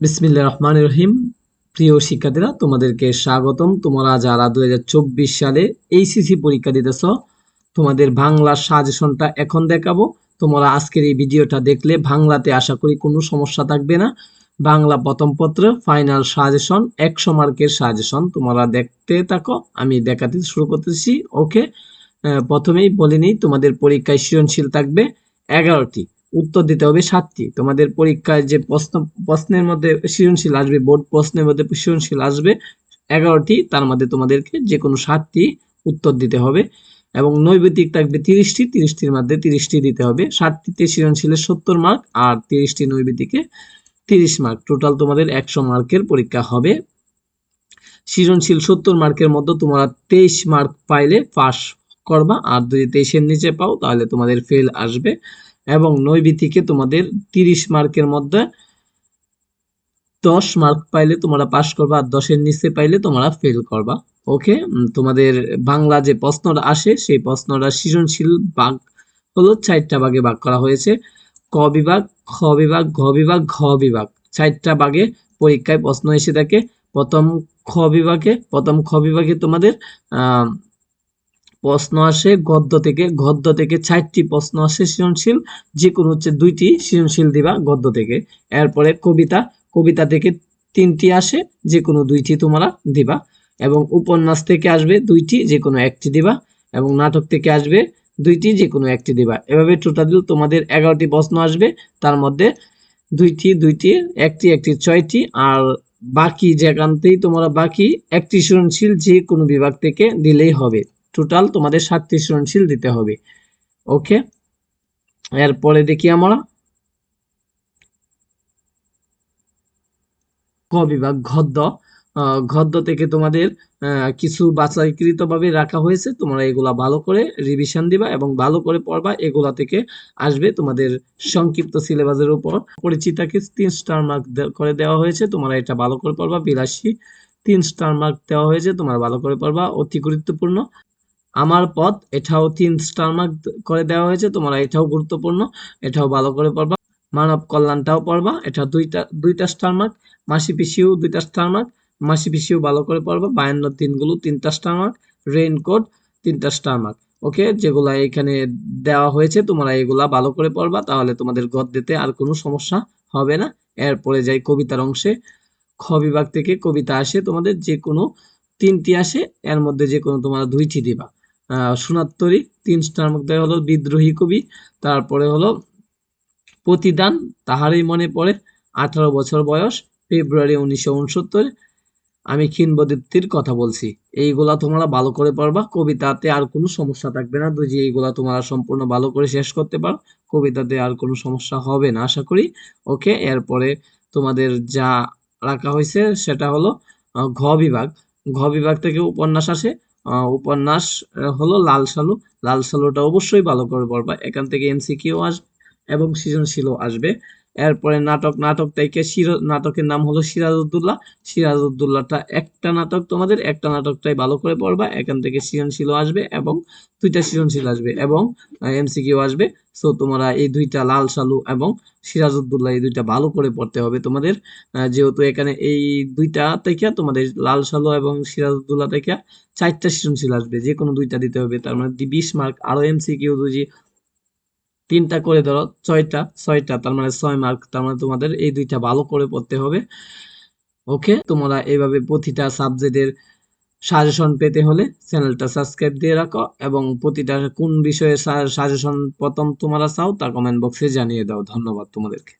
বিসমিল্লাহ রহমান রহিম। প্রিয় শিক্ষার্থীরা, তোমাদেরকে স্বাগতম। তোমরা যারা দু হাজার চব্বিশ সালে এইচএসসি পরীক্ষা দিতেছ, তোমাদের বাংলা সাজেশনটা এখন দেখাবো। তোমরা আজকের এই ভিডিওটা দেখলে বাংলাতে আশা করি কোনো সমস্যা থাকবে না। বাংলা প্রথম পত্র ফাইনাল সাজেশন, একশো মার্কের সাজেশন। তোমরা দেখতে থাকো, আমি দেখাতে শুরু করতেছি। ওকে প্রথমেই বলিনি তোমাদের পরীক্ষায় সৃজনশীল থাকবে এগারোটি। উত্তর দিতে হবে সাতটি। তোমাদের পরীক্ষায় যে প্রশ্ন, প্রশ্নের মধ্যে সৃজনশীল আসবে, বোর্ড প্রশ্নের মধ্যে সৃজনশীল আসবে, এগারোটি, তার মধ্যে তোমাদেরকে যে কোনো সাতটি উত্তর দিতে হবে এবং নৈবেদিক থাকবে তিরিশটি, তিরিশটির মধ্যে তিরিশটি দিতে হবে। ষাটটিতে সৃজনশীলের সত্তর মার্ক আর তিরিশটি নৈবেদিকে তিরিশ মার্ক টোটাল তোমাদের একশো মার্কের পরীক্ষা হবে। সৃজনশীল সত্তর মার্কের মধ্যে তোমরা তেইশ মার্ক পাইলে পাস করবা। আর যদি তেইশের নিচে পাও, তাহলে তোমাদের ফেল আসবে এবং নৈবিতিকে তোমাদের তিরিশ মার্কের মধ্যে দশ মার্ক পাইলে তোমরা পাস করবা আর দশের নিচে পাইলে তোমরা ফেল করবা। ওকে তোমাদের বাংলা যে প্রশ্নটা আসে, সেই প্রশ্নটা সৃজনশীল ভাগ হলো চারটা ভাগে ভাগ করা হয়েছে। ক বিভাগ, খ বিভাগ, ঘ বিভাগ ঘ বিভাগ। চারটা ভাগে পরীক্ষায় প্রশ্ন এসে থাকে। প্রথম খ বিভাগে, প্রথম খ বিভাগে তোমাদের, আহ প্রশ্ন আসে, গদ্য থেকে গদ্য থেকে চারটি প্রশ্ন আসে সৃজনশীল। যে কোনো হচ্ছে দুইটি সৃজনশীল দিবা গদ্য থেকে। এরপরে কবিতা কবিতা থেকে তিনটি আসে যে কোনো দুইটি তোমরা দিবা। এবং উপন্যাস থেকে আসবে দুইটি যে কোনো একটি দিবা। এবং নাটক থেকে আসবে দুইটি যে কোনো একটি দিবা। এভাবে টোটাল তোমাদের এগারোটি প্রশ্ন আসবে। তার মধ্যে দুইটি দুইটি, একটি একটি, ছয়টি। আর বাকি যেখানতেই তোমরা বাকি একটি সৃজনশীল যে কোনো বিভাগ থেকে দিলেই হবে। টোটাল তোমাদের সাতটি সৃজনশীল দিতে হবে। ওকে এরপরে দেখি আমরা। ক বিভাগ গদ্য গদ্য থেকে তোমাদের কিছু বাছাইকৃত ভাবে রাখা হয়েছে। তোমরা এগুলা ভালো করে রিভিশন দিবা এবং ভালো করে পড়বা। এগুলা থেকে আসবে তোমাদের সংক্ষিপ্ত সিলেবাসের উপর। পরিচিতাকে তিন স্টার মার্ক করে দেওয়া হয়েছে। তোমরা এটা ভালো করে পড়বা। বিরাশি তিন স্টার মার্ক দেওয়া হয়েছে। তোমরা ভালো করে পড়বা। অতি গুরুত্বপূর্ণ। আমার পথ, এটাও তিন স্টার মার্ক করে দেওয়া হয়েছে, তোমরা এটাও গুরুত্বপূর্ণ, এটাও ভালো করে পড়বা। মানব কল্যাণটাও পড়বা, এটা দুইটা দুইটা স্টার মার্ক মাসি পিসিও দুইটা স্টার মার্ক মাসি পিসিও ভালো করে পড়বা, বায়ান্ন দিনগুলো তিনটা স্টার মার্ক রেইনকোট তিনটা স্টার মার্ক ওকে যেগুলা এখানে দেওয়া হয়েছে, তোমরা এগুলা ভালো করে পড়বা, তাহলে তোমাদের গদ্যেতে আর কোনো সমস্যা হবে না। এরপরে যাই কবিতার অংশে, খ বিভাগ থেকে কবিতা আসে, তোমাদের যে কোনো তিনটি আসে, এর মধ্যে যে কোনো তোমরা দুইটি দিবা। সোনাত্তরী তিন স্টার মধ্যে হলো বিদ্রোহী কবি, তারপরে হলো প্রতিদান, তাহারই মনে পড়ে, আঠারো বছর বয়স, ফেব্রুয়ারি উনিশশো উনসত্তর। আমি কিংবদন্তির কথা বলছি। এইগুলা তোমরা ভালো করে পারবা কবিতাতে আর কোনো সমস্যা থাকবে না। যে এইগুলা তোমরা সম্পূর্ণ ভালো করে শেষ করতে পারো। কবিতাতে আর কোনো সমস্যা হবে না, আশা করি। ওকে, এরপরে তোমাদের যা রাখা হয়েছে, সেটা হলো ঘ বিভাগ। ঘ বিভাগ থেকে উপন্যাস আসে। উপন্যাস হলো লাল সালু লাল সালুটা অবশ্যই ভালো করে পড়বা। এখান থেকে এমসিকিউ আসবে এবং সৃজনশীলও আসবে। এরপরে নাটক নাটক থেকে নাটকের নাম হলো সিরাজউদ্দৌলা। সিরাজউদ্দৌলাটা একটা নাটক তোমাদের, একটা নাটকটাই ভালো করে পড়বা, এখান থেকে সৃজনশীল আসবে এবং দুইটা সৃজনশীল আসবে এবং এমসিকিউ আসবে। সো তোমরা এই দুইটা লাল সালু এবং সিরাজউদ্দৌলা এই দুইটা ভালো করে পড়তে হবে তোমাদের। যেহেতু এখানে এই দুইটা থেকে তোমাদের লাল সালু এবং সিরাজউদ্দৌলা থেকে চারটা সৃজনশীল আসবে যে কোনো দুইটা দিতে হবে। তার মানে বিশ মার্ক আরও এমসিকিউ যদি তিনটা করে ধরো, ছয়টা ছয়টা, তার মানে ছয় মার্ক তার মানে তোমাদের এই দুইটা ভালো করে পড়তে হবে। ওকে তোমরা এইভাবে প্রতিটা সাবজেক্টের সাজেশন পেতে হলে চ্যানেলটা সাবস্ক্রাইব দিয়ে রাখো এবং প্রতিটা কোন বিষয়ে সাজেশন প্রথম তোমরা চাও তা কমেন্ট বক্সে জানিয়ে দাও। ধন্যবাদ তোমাদেরকে।